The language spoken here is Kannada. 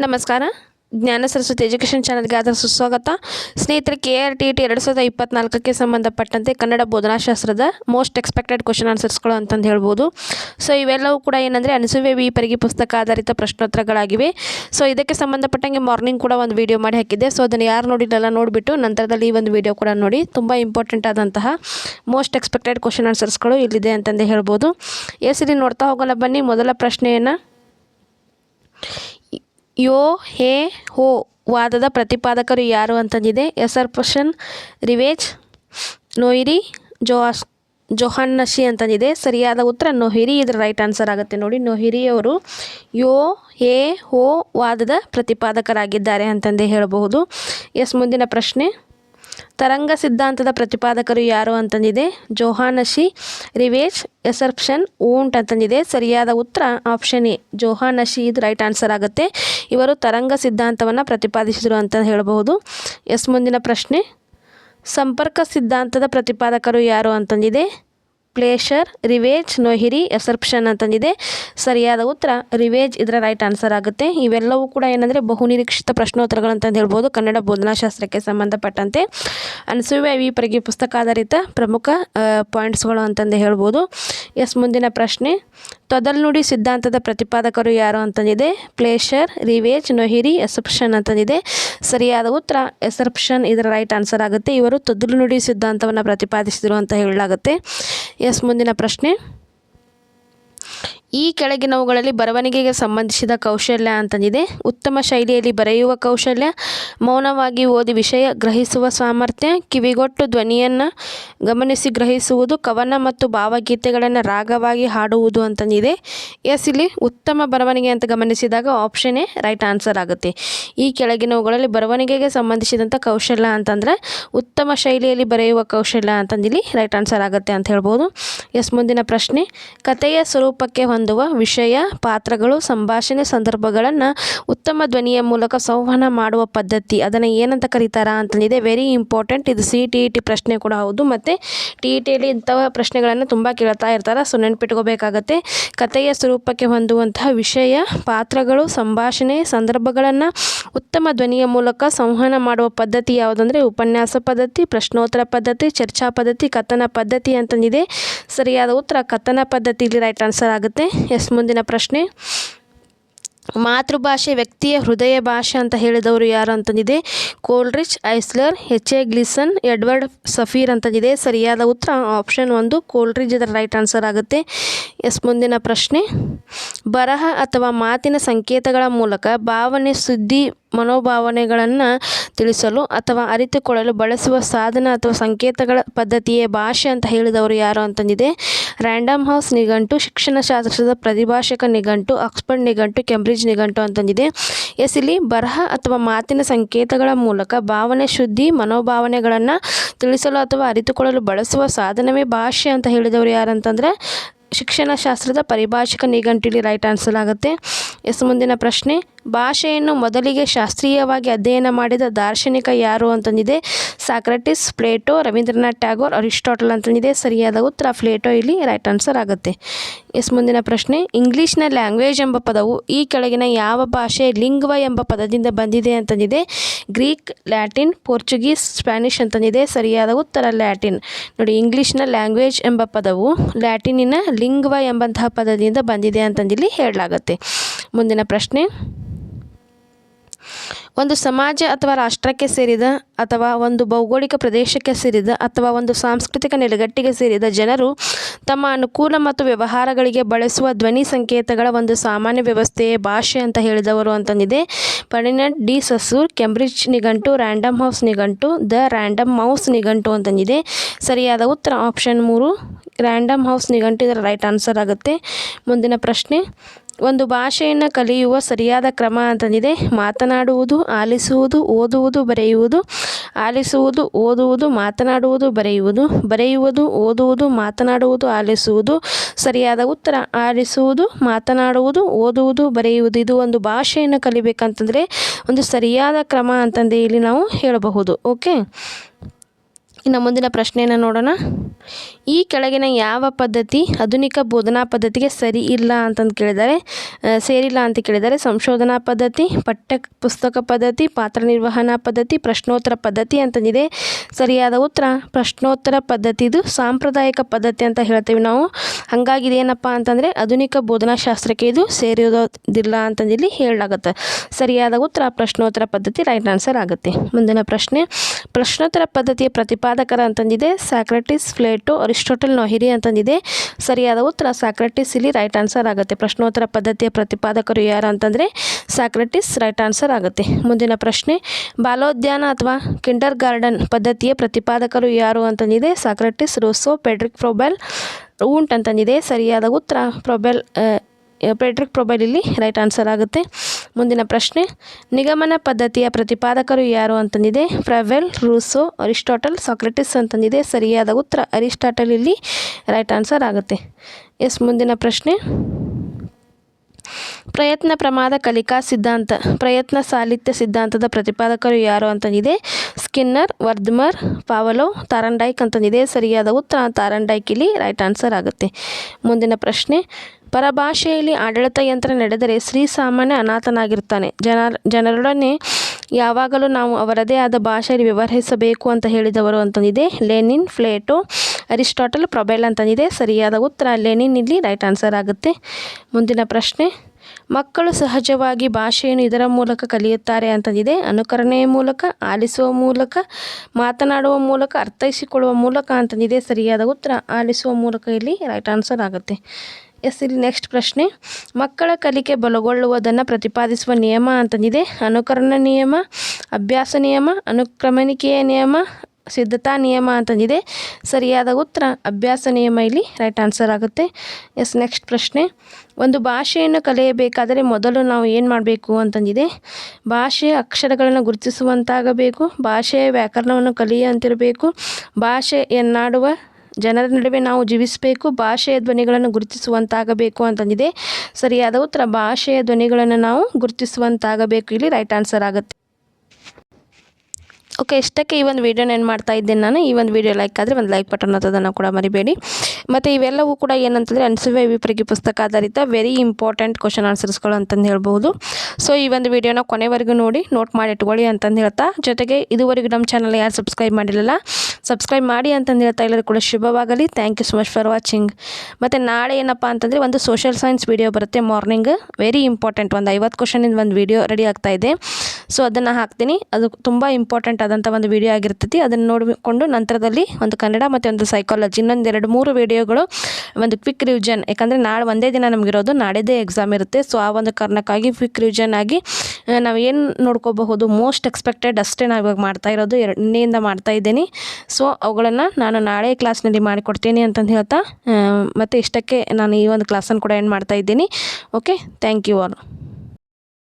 ನಮಸ್ಕಾರ. ಜ್ಞಾನ ಸರಸ್ವತಿ ಎಜುಕೇಷನ್ ಚಾನಲ್ಗೆ ಆದ ಸುಸ್ವಾಗತ ಸ್ನೇಹಿತರೆ ಕೆ ಆರ್ ಟಿ ಟಿ ಎರಡು ಸಾವಿರದ ಇಪ್ಪತ್ನಾಲ್ಕಕ್ಕೆ ಸಂಬಂಧಪಟ್ಟಂತೆ ಕನ್ನಡ ಬೋಧನಾಶಾಸ್ತ್ರದ ಮೋಸ್ಟ್ ಎಕ್ಸ್ಪೆಕ್ಟೆಡ್ ಕ್ವಶನ್ ಆನ್ಸರ್ಸ್ಗಳು ಅಂತಂದು ಹೇಳ್ಬೋದು. ಸೊ ಇವೆಲ್ಲವೂ ಕೂಡ ಏನಂದರೆ ಅನಿಸುವೆ ವಿ ಪರಿಗೆ ಪುಸ್ತಕ ಆಧಾರಿತ ಪ್ರಶ್ನೋತ್ತರಗಳಾಗಿವೆ. ಸೊ ಇದಕ್ಕೆ ಸಂಬಂಧಪಟ್ಟಂಗೆ ಮಾರ್ನಿಂಗ್ ಕೂಡ ಒಂದು ವೀಡಿಯೋ ಮಾಡಿ ಹಾಕಿದ್ದೆ. ಸೊ ಅದನ್ನು ಯಾರು ನೋಡಿಲ್ಲ ನೋಡಿಬಿಟ್ಟು ನಂತರದಲ್ಲಿ ಈ ಒಂದು ವಿಡಿಯೋ ಕೂಡ ನೋಡಿ. ತುಂಬ ಇಂಪಾರ್ಟೆಂಟ್ ಆದಂತಹ ಮೋಸ್ಟ್ ಎಕ್ಸ್ಪೆಕ್ಟೆಡ್ ಕ್ವಶನ್ ಆನ್ಸರ್ಸ್ಗಳು ಇಲ್ಲಿದೆ ಅಂತಂದು ಹೇಳ್ಬೋದು. ಎಸ್, ಇಲ್ಲಿ ನೋಡ್ತಾ ಹೋಗೋಣ ಬನ್ನಿ. ಮೊದಲ ಪ್ರಶ್ನೆಯನ್ನು ಯೋ ಹೇ ಹೋ ವಾದದ ಪ್ರತಿಪಾದಕರು ಯಾರು ಅಂತಂದಿದೆ? ಎಸರ್ಪಷನ್ ರಿವೇಜ್, ನೋಯಿರಿ, ಜೋಹಾಸ್, ಜೊಹಾನ್ನಶಿ ಅಂತಂದಿದೆ. ಸರಿಯಾದ ಉತ್ತರ ನೋಹಿರಿ. ಇದರ ರೈಟ್ ಆನ್ಸರ್ ಆಗುತ್ತೆ ನೋಡಿ. ನೋಹಿರಿಯವರು ಯೋ ಹೇ ಹೋ ವಾದದ ಪ್ರತಿಪಾದಕರಾಗಿದ್ದಾರೆ ಅಂತಂದೇ ಹೇಳಬಹುದು. ಎಸ್, ಮುಂದಿನ ಪ್ರಶ್ನೆ. ತರಂಗ ಸಿದ್ಧಾಂತದ ಪ್ರತಿಪಾದಕರು ಯಾರು ಅಂತಂದಿದೆ? ಜೋಹಾನಶಿ ರಿವೇಜ್ ಎಸರ್ಪ್ಷನ್, ಊಂಟ್ ಅಂತಂದಿದೆ. ಸರಿಯಾದ ಉತ್ತರ ಆಪ್ಷನ್ ಎ. ಜೋಹಾನಶಿ ಇದು ರೈಟ್ ಆನ್ಸರ್ ಆಗುತ್ತೆ. ಇವರು ತರಂಗ ಸಿದ್ಧಾಂತವನ್ನು ಪ್ರತಿಪಾದಿಸಿದರು ಅಂತ ಹೇಳಬಹುದು. ಎಸ್ ಮುಂದಿನ ಪ್ರಶ್ನೆ. ಸಂಪರ್ಕ ಸಿದ್ಧಾಂತದ ಪ್ರತಿಪಾದಕರು ಯಾರು ಅಂತಂದಿದೆ? ಪ್ಲೇಷರ್, ರಿವೇಜ್, ನೋಹಿರಿ, ಎಸರ್ಪ್ಷನ್ ಅಂತಂದಿದೆ ಸರಿಯಾದ ಉತ್ತರ, ರಿವೇಜ್ ಇದರ ರೈಟ್ ಆನ್ಸರ್ ಆಗುತ್ತೆ. ಇವೆಲ್ಲವೂ ಕೂಡ ಏನಂದರೆ ಬಹುನಿರೀಕ್ಷಿತ ಪ್ರಶ್ನೋತ್ತರಗಳು ಅಂತಂದು ಹೇಳ್ಬೋದು. ಕನ್ನಡ ಬೋಧನಾಶಾಸ್ತ್ರಕ್ಕೆ ಸಂಬಂಧಪಟ್ಟಂತೆ. ಅನಸೂಯ ವಿ ಪರಿಗೆ ಪುಸ್ತಕ ಆಧಾರಿತ ಪ್ರಮುಖ ಪಾಯಿಂಟ್ಸ್ಗಳು ಅಂತಂದು ಹೇಳ್ಬೋದು. ಎಸ್, ಮುಂದಿನ ಪ್ರಶ್ನೆ. ತೊದಲ್ನುಡಿ ಸಿದ್ಧಾಂತದ ಪ್ರತಿಪಾದಕರು ಯಾರು ಅಂತಂದಿದೆ? ಪ್ಲೇಷರ್, ರಿವೇಜ್, ನೊಹಿರಿ, ಎಸರ್ಪ್ಷನ್ ಅಂತಂದಿದೆ. ಸರಿಯಾದ ಉತ್ತರ, ಎಸರ್ಪ್ಷನ್ ಇದರ ರೈಟ್ ಆನ್ಸರ್ ಆಗುತ್ತೆ. ಇವರು ತೊದಲುನುಡಿ ಸಿದ್ಧಾಂತವನ್ನು ಪ್ರತಿಪಾದಿಸಿದರು ಅಂತ ಹೇಳಲಾಗುತ್ತೆ. ಎಸ್ ಮುಂದಿನ ಪ್ರಶ್ನೆ. ಈ ಕೆಳಗಿನವುಗಳಲ್ಲಿ ಬರವಣಿಗೆಗೆ ಸಂಬಂಧಿಸಿದ ಕೌಶಲ್ಯ ಅಂತಂದಿದೆ. ಉತ್ತಮ ಶೈಲಿಯಲ್ಲಿ ಬರೆಯುವ ಕೌಶಲ್ಯ, ಮೌನವಾಗಿ ಓದಿ ವಿಷಯ ಗ್ರಹಿಸುವ ಸಾಮರ್ಥ್ಯ, ಕಿವಿಗೊಟ್ಟು ಧ್ವನಿಯನ್ನು ಗಮನಿಸಿ ಗ್ರಹಿಸುವುದು, ಕವನ ಮತ್ತು ಭಾವಗೀತೆಗಳನ್ನು ರಾಗವಾಗಿ ಹಾಡುವುದು ಅಂತಂದಿದೆ. ಎಸ್, ಇಲ್ಲಿ ಉತ್ತಮ ಬರವಣಿಗೆ ಅಂತ ಗಮನಿಸಿದಾಗ ಆಪ್ಷನೇ ರೈಟ್ ಆನ್ಸರ್ ಆಗುತ್ತೆ. ಈ ಕೆಳಗಿನವುಗಳಲ್ಲಿ ಬರವಣಿಗೆಗೆ ಸಂಬಂಧಿಸಿದಂಥ ಕೌಶಲ್ಯ ಅಂತಂದರೆ ಉತ್ತಮ ಶೈಲಿಯಲ್ಲಿ ಬರೆಯುವ ಕೌಶಲ್ಯ ಅಂತಂದಿಲ್ಲಿ ರೈಟ್ ಆನ್ಸರ್ ಆಗುತ್ತೆ ಅಂತ ಹೇಳ್ಬೋದು. ಎಸ್, ಮುಂದಿನ ಪ್ರಶ್ನೆ. ಕಥೆಯ ಸ್ವರೂಪಕ್ಕೆ ಹೊಂದುವ ವಿಷಯ, ಪಾತ್ರಗಳು, ಸಂಭಾಷಣೆ ಸಂದರ್ಭಗಳನ್ನು ಉತ್ತಮ ಧ್ವನಿಯ ಮೂಲಕ ಸಂವಹನ ಮಾಡುವ ಪದ್ಧತಿ. ಅದನ್ನು ಏನಂತ ಕರೀತಾರ ಅಂತಂದಿದೆ. ವೆರಿ ಇಂಪಾರ್ಟೆಂಟ್ ಇದು ಸಿ ಟಿ ಇ ಟಿ ಪ್ರಶ್ನೆ ಕೂಡ ಹೌದು. ಮತ್ತು ಟಿ ಇ ಟಿಯಲ್ಲಿ ಇಂಥವ ಪ್ರಶ್ನೆಗಳನ್ನು ತುಂಬ ಕೇಳ್ತಾ ಇರ್ತಾರೆ. ಸೊ ನೆನ್ಪಿಟ್ಕೋಬೇಕಾಗತ್ತೆ. ಕಥೆಯ ಸ್ವರೂಪಕ್ಕೆ ಹೊಂದುವಂತಹ ವಿಷಯ, ಪಾತ್ರಗಳು, ಸಂಭಾಷಣೆ ಸಂದರ್ಭಗಳನ್ನು ಉತ್ತಮ ಧ್ವನಿಯ ಮೂಲಕ ಸಂವಹನ ಮಾಡುವ ಪದ್ಧತಿ ಯಾವುದಂದರೆ ಉಪನ್ಯಾಸ ಪದ್ಧತಿ, ಪ್ರಶ್ನೋತ್ತರ ಪದ್ಧತಿ, ಚರ್ಚಾ ಪದ್ಧತಿ, ಕಥನ ಪದ್ಧತಿ ಅಂತಂದಿದೆ. ಸರಿಯಾದ ಉತ್ತರ ಕಥನ ಪದ್ಧತಿ ಇಲ್ಲಿ ರೈಟ್ ಆನ್ಸರ್ ಆಗುತ್ತೆ. ಎಸ್ ಮುಂದಿನ ಪ್ರಶ್ನೆ. ಮಾತೃಭಾಷೆ ವ್ಯಕ್ತಿಯ ಹೃದಯ ಭಾಷೆ ಅಂತ ಹೇಳಿದವರು ಯಾರು ಅಂತಂದಿದೆ? Coldrich Eisler, H A Gleason, Edward Sapir ಅಂತಂದಿದೆ. ಸರಿಯಾದ ಉತ್ತರ ಆಪ್ಷನ್ ಒಂದು. ಕೋಲ್ರಿಜ್ ಇದರ ರೈಟ್ ಆನ್ಸರ್ ಆಗುತ್ತೆ. ಎಸ್, ಮುಂದಿನ ಪ್ರಶ್ನೆ. ಬರಹ ಅಥವಾ ಮಾತಿನ ಸಂಕೇತಗಳ ಮೂಲಕ ಭಾವನೆ, ಸುದ್ದಿ, ಮನೋಭಾವನೆಗಳನ್ನು ತಿಳಿಸಲು ಅಥವಾ ಅರಿತುಕೊಳ್ಳಲು ಬಳಸುವ ಸಾಧನ ಅಥವಾ ಸಂಕೇತಗಳ ಪದ್ಧತಿಯೇ ಭಾಷೆ ಅಂತ ಹೇಳಿದವರು ಯಾರು ಅಂತಂದಿದೆ? ರ್ಯಾಂಡಮ್ ಹೌಸ್ ನಿಘಂಟು, ಶಿಕ್ಷಣಶಾಸ್ತ್ರದ ಪ್ರತಿಭಾಷಕ ನಿಘಂಟು, ಆಕ್ಸ್ಫರ್ಡ್ ನಿಘಂಟು ಕೆಂಬ್ರಿಡ್ಜ್ ನಿಘಂಟು ಅಂತಂದಿದೆ. ಎಸ್, ಇಲ್ಲಿ ಬರಹ ಅಥವಾ ಮಾತಿನ ಸಂಕೇತಗಳ ಮೂಲಕ ಭಾವನೆ ಶುದ್ಧಿ, ಮನೋಭಾವನೆಗಳನ್ನು ತಿಳಿಸಲು ಅಥವಾ ಅರಿತುಕೊಳ್ಳಲು ಬಳಸುವ ಸಾಧನವೇ ಭಾಷೆ ಅಂತ ಹೇಳಿದವರು ಯಾರಂತಂದರೆ ಶಿಕ್ಷಣಶಾಸ್ತ್ರದ ಪರಿಭಾಷಿಕ ನಿಘಂಟಿಲಿ ರೈಟ್ ಆನ್ಸರ್ ಆಗುತ್ತೆ. ಎಸ್ ಮುಂದಿನ ಪ್ರಶ್ನೆ, ಭಾಷೆಯನ್ನು ಮೊದಲಿಗೆ ಶಾಸ್ತ್ರೀಯವಾಗಿ ಅಧ್ಯಯನ ಮಾಡಿದ ದಾರ್ಶನಿಕ ಯಾರು ಅಂತಂದಿದೆ? Socrates, Plato, Rabindranath Tagore, Aristotle ಅಂತಂದಿದೆ. ಸರಿಯಾದ ಉತ್ತರ, ಪ್ಲೇಟೋ ಇಲ್ಲಿ ರೈಟ್ ಆನ್ಸರ್ ಆಗುತ್ತೆ. ಎಸ್ ಮುಂದಿನ ಪ್ರಶ್ನೆ, ಇಂಗ್ಲೀಷ್ನ ಲ್ಯಾಂಗ್ವೇಜ್ ಎಂಬ ಪದವು ಈ ಕೆಳಗಿನ ಯಾವ ಭಾಷೆ ಲಿಂಗ್ವ ಎಂಬ ಪದದಿಂದ ಬಂದಿದೆ ಅಂತಂದಿದೆ? ಗ್ರೀಕ್, ಲ್ಯಾಟಿನ್, ಪೋರ್ಚುಗೀಸ್, ಸ್ಪ್ಯಾನಿಷ್ ಅಂತಂದಿದೆ. ಸರಿಯಾದ ಉತ್ತರ, ಲ್ಯಾಟಿನ್. ನೋಡಿ, ಇಂಗ್ಲೀಷ್ನ ಲ್ಯಾಂಗ್ವೇಜ್ ಎಂಬ ಪದವು ಲ್ಯಾಟಿನಿನ ಲಿಂಗ್ವ ಎಂಬಂತಹ ಪದದಿಂದ ಬಂದಿದೆ ಅಂತಂದಿಲ್ಲಿ ಹೇಳಲಾಗುತ್ತೆ. ಮುಂದಿನ ಪ್ರಶ್ನೆ. ಒಂದು ಸಮಾಜ ಅಥವಾ ರಾಷ್ಟ್ರಕ್ಕೆ ಸೇರಿದ ಅಥವಾ ಒಂದು ಭೌಗೋಳಿಕ ಪ್ರದೇಶಕ್ಕೆ ಸೇರಿದ ಅಥವಾ ಒಂದು ಸಾಂಸ್ಕೃತಿಕ ನೆಲೆಗಟ್ಟಿಗೆ ಸೇರಿದ ಜನರು ತಮ್ಮ ಅನುಕೂಲ ಮತ್ತು ವ್ಯವಹಾರಗಳಿಗೆ ಬಳಸುವ ಧ್ವನಿ ಸಂಕೇತಗಳ ಒಂದು ಸಾಮಾನ್ಯ ವ್ಯವಸ್ಥೆಯೇ ಭಾಷೆ ಅಂತ ಹೇಳಿದವರು ಅಂತಂದಿದೆ. ಪರ್ಡಿನೆಂಟ್ ಡಿ ಸಸೂರ್ ಕೆಂಬ್ರಿಡ್ಜ್ ನಿಘಂಟು ರ್ಯಾಂಡಮ್ ಹೌಸ್ ನಿಘಂಟು, ದ ರ್ಯಾಂಡಮ್ ಮೌಸ್ ನಿಘಂಟು ಅಂತಂದಿದೆ. ಸರಿಯಾದ ಉತ್ತರ ಆಪ್ಷನ್ ಮೂರು. ರ್ಯಾಂಡಮ್ ಹೌಸ್ ನಿಘಂಟಿದ್ರೆ ರೈಟ್ ಆನ್ಸರ್ ಆಗುತ್ತೆ. ಮುಂದಿನ ಪ್ರಶ್ನೆ, ಒಂದು ಭಾಷೆಯನ್ನು ಕಲಿಯುವ ಸರಿಯಾದ ಕ್ರಮ ಅಂತಂದಿದೆ. ಮಾತನಾಡುವುದು, ಆಲಿಸುವುದು, ಓದುವುದು, ಬರೆಯುವುದು. ಆಲಿಸುವುದು, ಓದುವುದು, ಮಾತನಾಡುವುದು, ಬರೆಯುವುದು. ಬರೆಯುವುದು, ಓದುವುದು, ಮಾತನಾಡುವುದು, ಆಲಿಸುವುದು. ಸರಿಯಾದ ಉತ್ತರ, ಆಲಿಸುವುದು, ಮಾತನಾಡುವುದು, ಓದುವುದು, ಬರೆಯುವುದು. ಇದು ಒಂದು ಭಾಷೆಯನ್ನು ಕಲಿಬೇಕಂತಂದರೆ ಒಂದು ಸರಿಯಾದ ಕ್ರಮ ಅಂತಂದು ಇಲ್ಲಿ ನಾವು ಹೇಳಬಹುದು. ಓಕೆ ಇನ್ನು ಮುಂದಿನ ಪ್ರಶ್ನೆಯನ್ನು ನೋಡೋಣ. ಈ ಕೆಳಗಿನ ಯಾವ ಪದ್ಧತಿ ಆಧುನಿಕ ಬೋಧನಾ ಪದ್ಧತಿಗೆ ಸರಿ ಇಲ್ಲ ಅಂತಂದು ಕೇಳಿದ್ದಾರೆ. ಸೇರಿಲ್ಲ ಅಂತ ಕೇಳಿದ್ದಾರೆ. ಸಂಶೋಧನಾ ಪದ್ಧತಿ, ಪಠ್ಯ ಪುಸ್ತಕ ಪದ್ಧತಿ, ಪಾತ್ರ ನಿರ್ವಹಣಾ ಪದ್ಧತಿ, ಪ್ರಶ್ನೋತ್ತರ ಪದ್ಧತಿ ಅಂತಂದಿದೆ. ಸರಿಯಾದ ಉತ್ತರ, ಪ್ರಶ್ನೋತ್ತರ ಪದ್ಧತಿ ಇದು ಸಾಂಪ್ರದಾಯಿಕ ಪದ್ಧತಿ ಅಂತ ಹೇಳ್ತೀವಿ ನಾವು. ಹಾಗಾಗಿ ಇದೇನಪ್ಪ ಅಂತಂದರೆ ಆಧುನಿಕ ಬೋಧನಾಶಾಸ್ತ್ರಕ್ಕೆ ಇದು ಸೇರಿರೋದಿಲ್ಲ ಅಂತಂದಿಲ್ಲಿ ಹೇಳಲಾಗುತ್ತೆ. ಸರಿಯಾದ ಉತ್ತರ, ಪ್ರಶ್ನೋತ್ತರ ಪದ್ಧತಿ, ರೈಟ್ ಆನ್ಸರ್ ಆಗುತ್ತೆ. ಮುಂದಿನ ಪ್ರಶ್ನೆ, ಪ್ರಶ್ನೋತ್ತರ ಪದ್ಧತಿಯ ಪ್ರತಿಪಾದಕರ ಅಂತಂದಿದೆ ಸ್ಯಾಕ್ರೆಟಿಸ್ ಫ್ಲೇಟು ಅರಿಸ್ಟೋಟಲ್, ನೊಹಿರಿ ಅಂತಂದಿದೆ. ಸರಿಯಾದ ಉತ್ತರ ಸ್ಯಾಕ್ರೆಟಿಸ್ ಇಲ್ಲಿ ರೈಟ್ ಆನ್ಸರ್ ಆಗುತ್ತೆ. ಪ್ರಶ್ನೋತ್ತರ ಪದ್ಧತಿಯ ಪ್ರತಿಪಾದಕರು ಯಾರು ಅಂತಂದರೆ ಸ್ಯಾಕ್ರೆಟಿಸ್ ರೈಟ್ ಆನ್ಸರ್ ಆಗುತ್ತೆ. ಮುಂದಿನ ಪ್ರಶ್ನೆ, ಬಾಲೋದ್ಯಾನ ಅಥವಾ ಕಿಂಡರ್ ಗಾರ್ಡನ್ ಪದ್ಧತಿಯ ಪ್ರತಿಪಾದಕರು ಯಾರು ಅಂತಂದಿದೆ? Socrates ರೋಸೋ ಪೆಡ್ರಿಕ್ ಪ್ರೊಬೆಲ್, Wundt ಅಂತಂದಿದೆ. ಸರಿಯಾದ ಉತ್ತರ, ಪ್ರೊಬೆಲ್ ಪೆಡ್ರಿಕ್ ಪ್ರೊಬೈಲ್ ಇಲ್ಲಿ ರೈಟ್ ಆನ್ಸರ್ ಆಗುತ್ತೆ. ಮುಂದಿನ ಪ್ರಶ್ನೆ. ನಿಗಮನ ಪದ್ಧತಿಯ ಪ್ರತಿಪಾದಕರು ಯಾರು ಅಂತಂದಿದೆ? ಫ್ರವೆಲ್, ರೂಸೋ, ಅರಿಸ್ಟಾಟಲ್, ಸಾಕ್ರೆಟಿಸ್ ಅಂತಂದಿದೆ. ಸರಿಯಾದ ಉತ್ತರ ಅರಿಸ್ಟಾಟಲ್ ಇಲ್ಲಿ ರೈಟ್ ಆನ್ಸರ್ ಆಗುತ್ತೆ. ಎಸ್, ಮುಂದಿನ ಪ್ರಶ್ನೆ. ಪ್ರಯತ್ನ ಪ್ರಮಾದ ಕಲಿಕಾ ಸಿದ್ಧಾಂತ, ಪ್ರಯತ್ನ ಸಾಲಿತ್ಯ ಸಿದ್ಧಾಂತದ ಪ್ರತಿಪಾದಕರು ಯಾರು ಅಂತಂದಿದೆ? ಸ್ಕಿನ್ನರ್, ವರ್ಧಮರ್, ಪಾವಲೋ ತಾರಂಡೈಕ್ ಅಂತಂದಿದೆ. ಸರಿಯಾದ ಉತ್ತರ ತಾರಂಡೈಕ್ ಇಲ್ಲಿ ರೈಟ್ ಆನ್ಸರ್ ಆಗುತ್ತೆ. ಮುಂದಿನ ಪ್ರಶ್ನೆ, ಪರಭಾಷೆಯಲ್ಲಿ ಆಡಳಿತ ಯಂತ್ರ ನಡೆದರೆ ಶ್ರೀ ಸಾಮಾನ್ಯ ಅನಾಥನಾಗಿರ್ತಾನೆ. ಜನ, ಜನರೊಡನೆ ಯಾವಾಗಲೂ ನಾವು ಅವರದೇ ಆದ ಭಾಷೆಯಲ್ಲಿ ವ್ಯವಹರಿಸಬೇಕು ಅಂತ ಹೇಳಿದವರು ಅಂತಂದಿದೆ. Lenin ಫ್ಲೇಟೋ Aristotle, ಪ್ರೊಬೆಲ್ ಅಂತಂದಿದೆ. ಸರಿಯಾದ ಉತ್ತರ ಲೆನಿನ್ ಇಲ್ಲಿ ರೈಟ್ ಆನ್ಸರ್ ಆಗುತ್ತೆ. ಮುಂದಿನ ಪ್ರಶ್ನೆ ಮಕ್ಕಳು ಸಹಜವಾಗಿ ಭಾಷೆಯನ್ನು ಇದರ ಮೂಲಕ ಕಲಿಯುತ್ತಾರೆ ಅಂತಂದಿದೆ. ಅನುಕರಣೆಯ ಮೂಲಕ, ಆಲಿಸುವ ಮೂಲಕ, ಮಾತನಾಡುವ ಮೂಲಕ, ಅರ್ಥೈಸಿಕೊಳ್ಳುವ ಮೂಲಕ ಅಂತಂದಿದೆ. ಸರಿಯಾದ ಉತ್ತರ, ಆಲಿಸುವ ಮೂಲಕ ಇಲ್ಲಿ ರೈಟ್ ಆನ್ಸರ್ ಆಗುತ್ತೆ. ಎಸ್, ಇಲ್ಲಿ ನೆಕ್ಸ್ಟ್ ಪ್ರಶ್ನೆ. ಮಕ್ಕಳ ಕಲಿಕೆ ಬಲಗೊಳ್ಳುವುದನ್ನು ಪ್ರತಿಪಾದಿಸುವ ನಿಯಮ ಅಂತಂದಿದೆ. ಅನುಕರಣ ನಿಯಮ, ಅಭ್ಯಾಸ ನಿಯಮ, ಅನುಕ್ರಮಣಿಕೆಯ ನಿಯಮ ಸಿದ್ಧತಾ ನಿಯಮ ಅಂತಂದಿದೆ. ಸರಿಯಾದ ಉತ್ತರ, ಅಭ್ಯಾಸ ನಿಯಮ ಇಲ್ಲಿ ರೈಟ್ ಆನ್ಸರ್ ಆಗುತ್ತೆ. ಎಸ್ ನೆಕ್ಸ್ಟ್ ಪ್ರಶ್ನೆ. ಒಂದು ಭಾಷೆಯನ್ನು ಕಲಿಯಬೇಕಾದರೆ ಮೊದಲು ನಾವು ಏನು ಮಾಡಬೇಕು ಅಂತಂದಿದೆ. ಭಾಷೆಯ ಅಕ್ಷರಗಳನ್ನು ಗುರುತಿಸುವಂತಾಗಬೇಕು, ಭಾಷೆಯ ವ್ಯಾಕರಣವನ್ನು ಕಲಿಯುವಂತಿರಬೇಕು ಭಾಷೆಯನ್ನಾಡುವ ಜನರ ನಡುವೆ ನಾವು ಜೀವಿಸಬೇಕು, ಭಾಷೆಯ ಧ್ವನಿಗಳನ್ನು ಗುರುತಿಸುವಂತಾಗಬೇಕು ಅಂತಂದಿದೆ. ಸರಿಯಾದ ಉತ್ತರ, ಭಾಷೆಯ ಧ್ವನಿಗಳನ್ನು ನಾವು ಗುರುತಿಸುವಂತಾಗಬೇಕು. ಇಲ್ಲಿ ರೈಟ್ ಆನ್ಸರ್ ಆಗುತ್ತೆ. ಓಕೆ ಇಷ್ಟಕ್ಕೆ ಈ ಒಂದು ವೀಡಿಯೋನ ಏನು ಮಾಡ್ತಾ ಇದ್ದೇನೆ ನಾನು, ಈ ಒಂದು ವೀಡಿಯೋ ಲೈಕ್ ಆದರೆ ಒಂದು ಲೈಕ್ ಬಟನ್ ಹತ್ತೋದನ್ನು ಕೂಡ ಮರಿಬೇಡಿ. ಮತ್ತು ಇವೆಲ್ಲವೂ ಕೂಡ ಏನಂತಂದರೆ ಅನ್ಸುವೆ ವಿಪ್ರಗಿ ಪುಸ್ತಕ ಆಧಾರಿತ ವೆರಿ ಇಂಪಾರ್ಟೆಂಟ್ ಕ್ವಶನ್ ಆನ್ಸರ್ಸ್ಗಳು ಅಂತಂದು ಹೇಳ್ಬೋದು ಸೊ ಈ ಒಂದು ವೀಡಿಯೋನ ಕೊನೆವರೆಗೂ ನೋಡಿ ನೋಟ್ ಮಾಡಿ ಇಟ್ಕೊಳ್ಳಿ ಅಂತಂದು ಹೇಳ್ತಾ. ಜೊತೆಗೆ ಇದುವರೆಗೂ ನಮ್ಮ ಚಾನಲ್ ಯಾರು ಸಬ್ಸ್ಕ್ರೈಬ್ ಮಾಡಿರಲಿಲ್ಲ ಸಬ್ಸ್ಕ್ರೈಬ್ ಮಾಡಿ ಅಂತಂದು ಹೇಳ್ತಾ ಎಲ್ಲರೂ ಕೂಡ ಶುಭವಾಗಲಿ. Thank you so much for watching ಮತ್ತು ನಾಳೆ ಏನಪ್ಪ ಅಂತಂದರೆ ಒಂದು ಸೋಷಿಯಲ್ ಸೈನ್ಸ್ ವೀಡಿಯೋ ಬರುತ್ತೆ ಮಾರ್ನಿಂಗ್ ವೆರಿ ಇಂಪಾರ್ಟೆಂಟ್ ಒಂದು ಐವತ್ತು ಕ್ವಶನಿಂದ ಒಂದು ವೀಡಿಯೋ ರೆಡಿ ಆಗ್ತಾ ಇದೆ. ಸೊ ಅದನ್ನು ಹಾಕ್ತೀನಿ. ಅದು ತುಂಬ ಇಂಪಾರ್ಟೆಂಟ್ ಆದಂಥ ಒಂದು ವಿಡಿಯೋ ಆಗಿರ್ತೈತಿ. ಅದನ್ನು ನೋಡಿಕೊಂಡು ನಂತರದಲ್ಲಿ ಒಂದು ಕನ್ನಡ ಮತ್ತು ಒಂದು ಸೈಕಾಲಜಿ ಇನ್ನೊಂದು ಎರಡು ಮೂರು ವಿಡಿಯೋಗಳು ಒಂದು ಕ್ವಿಕ್ ರಿವಿಷನ್ ಯಾಕಂದರೆ ನಾಳೆ ಒಂದೇ ದಿನ ನಮಗಿರೋದು, ನಾಳೆದೇ ಎಕ್ಸಾಮ್ ಇರುತ್ತೆ. ಸೊ ಆ ಒಂದು ಕಾರಣಕ್ಕಾಗಿ ಕ್ವಿಕ್ ರಿವಿಷನ್ ಆಗಿ ನಾವು ಏನು ನೋಡ್ಕೋಬಹುದು? ಮೋಸ್ಟ್ ಎಕ್ಸ್ಪೆಕ್ಟೆಡ್ ಅಷ್ಟೇ ನಾವು ಇವಾಗ ಮಾಡ್ತಾ ಇರೋದು. ಎರಡನೆಯಿಂದ ಮಾಡ್ತಾ ಇದ್ದೀನಿ. ಸೊ ಅವುಗಳನ್ನು ನಾನು ನಾಳೆ ಕ್ಲಾಸ್ನಲ್ಲಿ ಮಾಡಿಕೊಡ್ತೀನಿ ಅಂತಂದು ಹೇಳ್ತಾ ಮತ್ತು ಇಷ್ಟಕ್ಕೆ ನಾನು ಈ ಒಂದು ಕ್ಲಾಸನ್ನು ಕೂಡ ಏನು ಮಾಡ್ತಾ ಇದ್ದೀನಿ. Okay thank you all